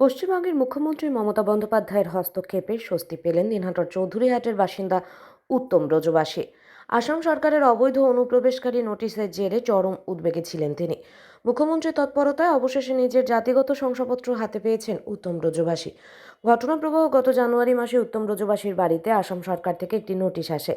পশ্চিমবঙ্গের মুখ্যমন্ত্রী মমতা বন্দ্যোপাধ্যায়ের হস্তক্ষেপে স্বস্তি পেলেন দিনহাটার চৌধুরীহাটের বাসিন্দা উত্তম ব্রজবাসী। আসাম সরকারের অবৈধ অনুপ্রবেশকারী নোটিশের জেরে চরম উদ্বেগে ছিলেন তিনি। মুখ্যমন্ত্রীর তৎপরতায় অবশেষে নিজের জাতিগত শংসাপত্র হাতে পেয়েছেন উত্তম ব্রজবাসী। ঘটনাপ্রবাহ গত জানুয়ারি মাসে উত্তম ব্রজবাসীর বাড়িতে আসাম সরকার থেকে একটি নোটিশ আসে।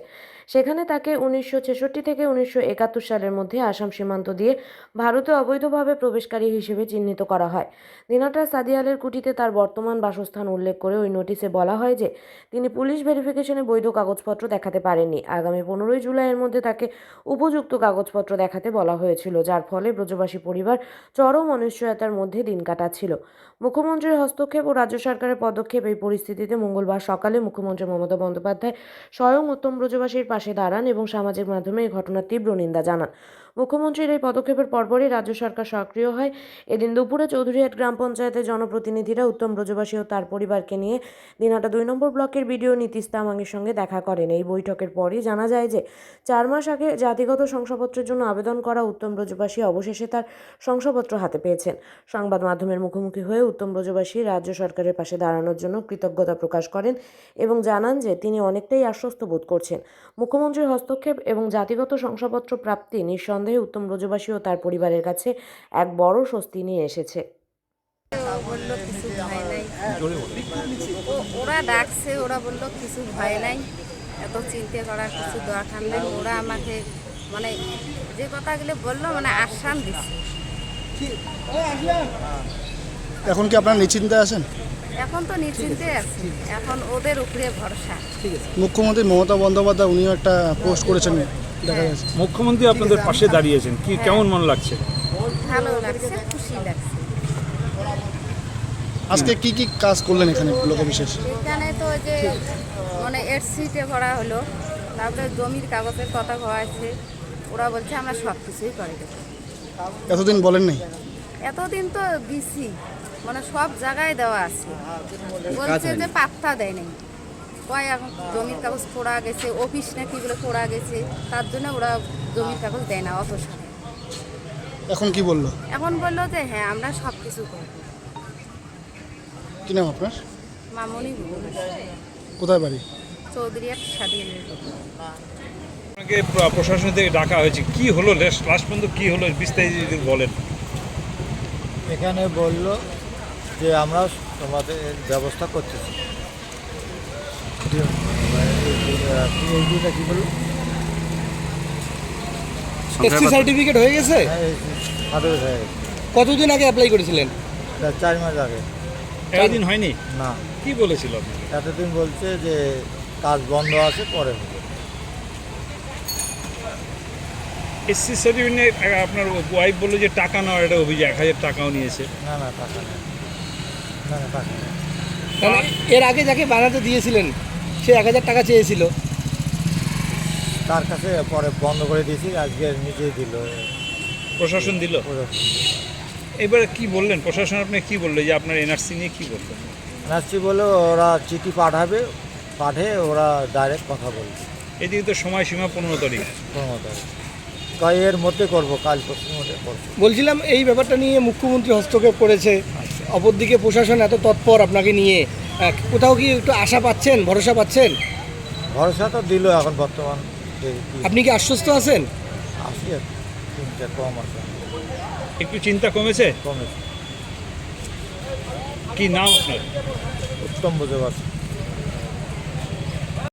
সেখানে তাকে উনিশশো ছেষট্টি থেকে উনিশশো একাত্তর সালের মধ্যে আসাম সীমান্ত দিয়ে ভারতে অবৈধভাবে প্রবেশকারী হিসেবে চিহ্নিত করা হয়। দিনাটার সাদিয়ালের কুটিতে তার বর্তমান বাসস্থান উল্লেখ করে ওই নোটিশে বলা হয় যে, তিনি পুলিশ ভেরিফিকেশনে বৈধ কাগজপত্র দেখাতে পারেননি। আগামী পনেরোই জুলাইয়ের মধ্যে তাকে উপযুক্ত কাগজপত্র দেখাতে বলা হয়েছিল, যার ফলে ব্রজবাসী পরিবার চরম অনিশ্চয়তার মধ্যে দিন কাটাচ্ছিল। মুখ্যমন্ত্রীর হস্তক্ষেপ ও রাজ্য সরকারের পদক্ষেপ এই পরিস্থিতিতে মঙ্গলবার সকালে মুখ্যমন্ত্রী মমতা বন্দ্যোপাধ্যায় স্বয়ং উত্তম ব্রজবাসীর পাশে দাঁড়ান এবং সামাজিক মাধ্যমে এই ঘটনার তীব্র নিন্দা জানান। মুখ্যমন্ত্রীর এই পদক্ষেপের পরপরই রাজ্য সরকার সক্রিয় হয়। এদিন দুপুরে চৌধুরীহাট গ্রাম পঞ্চায়েতের জনপ্রতিনিধিরা উত্তম ব্রজবাসী ও তার পরিবারকে নিয়ে দিনহাটা দুই নম্বর ব্লকের বিডিও নীতিশ তামাংয়ের সঙ্গে দেখা করেন। এই বৈঠকের পরই জানা যায় যে চার মাস আগে জাতিগত শংসাপত্রের জন্য আবেদন করা উত্তম ব্রজবাসী অবশেষে তার শংসাপত্র হাতে পেয়েছেন। সংবাদ মাধ্যমের মুখোমুখি হয়ে উত্তম ব্রজবাসী রাজ্য সরকারের পাশে দাঁড়ানোর জন্য কৃতজ্ঞতা প্রকাশ করেন এবং জানান যে তিনি অনেকটাই আশ্বস্ত বোধ করছেন। মুখ্যমন্ত্রীর হস্তক্ষেপ এবং জাতিগত শংসাপত্র প্রাপ্তি নিঃসন্দেহে উত্তম ব্রজবাসী ও তার পরিবারের কাছে এক বড় স্বস্তি নিয়ে এসেছে। ও বলল কিছু ভয় নাই ওরা ডাকছে ওরা বলল কিছু ভয় নাই এত চিন্তা করার কিছু দরকার নেই। ওরা আমাকে মানে যে কথাগুলো বলল মানে আশ্বাস দিচ্ছে এখন কি আপনারা নিশ্চিন্তে আছেন? এখন তো নিশ্চিন্তে আছি। এখন ওদের উপরে ভরসা। মুখ্যমন্ত্রী মমতা বন্দ্যোপাধ্যায় উনিও একটা পোস্ট করেছেন। দেখা যাচ্ছে। মুখ্যমন্ত্রী আপনাদের পাশে দাঁড়িয়েছেন। কি কেমন মন লাগছে? ভালো লাগছে খুশি লাগছে। আজকে কি কি কাজ করলেন এখানে লোক বিশেষ? এখানে তো ওই যে মানে এর সিটে ভরা হলো তারপরে জমির কাগজের কথা হয়েছে ওরা বলছে আমরা সব কিছুই করে দেবো। এতদিন বলেন নাই? এতদিন তো দিছি মানে সব জায়গায় দেওয়া আছে। বলছে যে পাত্তা দেয় নাই। কয় এখন জমির কাগজ পড়া গেছে অফিস নাকি বলে পড়া গেছে তার জন্য ওরা জমির কাগজ দেয় না অত সময় এখন কি বলল? এখন বলল যে হ্যাঁ আমরা সব কিছু করব। কি নাম আপনার? মামনি কোথায় বাড়ি? চৌধুরী এক স্বাধীন আপনাকে প্র- প্রশাসন থেকে ডাকা হয়েছে। কি হলো? লাস্ট লাস্ট পর্যন্ত কি হলো? বিস্তারিত যদি বলেন। এখানে বলল যে আমরা তোমাদের ব্যবস্থা করতেছি। কি বলল এসসি সার্টিফিকেট হয়ে গেছে? হ্যাঁ হয়ে কতদিন আগে অ্যাপ্লাই করেছিলেন? চার মাস আগে। একদিন হয়নি? না। কি বলেছিল এতদিন বলছে যে কাজ বন্ধ আছে পরে হবে। এসসি সার্টিফিকেট আপনার ওয়াইফ বলল যে টাকা নেওয়ার একটা অভিযোগ এক হাজার টাকাও নিয়েছে। না না টাকা নেই। না না টাকা নেই। এর আগে যাকে বানাতে দিয়েছিলেন সে এক হাজার টাকা চেয়েছিল। তার কাছে পরে বন্ধ করে দিয়েছি আজকে নিজেই দিল। প্রশাসন দিল? এবারে কি বললেন? প্রশাসন আপনি কি বলল যে আপনার এনআরসি নিয়ে কি বললেন? নাচছি বলে ওরা চিঠি পাঠাবে পাঠে ওরা ডাইরেক্ট কথা বলবে। এদিকে তো সময়সীমা পনেরো তারিখ। কোনো তারিখ। কয় এর মধ্যে করব কাল পরশুর মধ্যে করব। বলছিলাম এই ব্যাপারটা নিয়ে মুখ্যমন্ত্রী হস্তক্ষেপ করেছে। অপরদিকে প্রশাসন এত তৎপর আপনাকে নিয়ে। কোথাও কি একটু আশা পাচ্ছেন ভরসা পাচ্ছেন? ভরসা তো দিল এখন বর্তমান আপনি কি আশ্বস্ত আছেন? আসি তিনটে কম আছে। একটু চিন্তা কমেছে? কমেছে। কি নাম আপনার? উত্তম বুঝে পারছি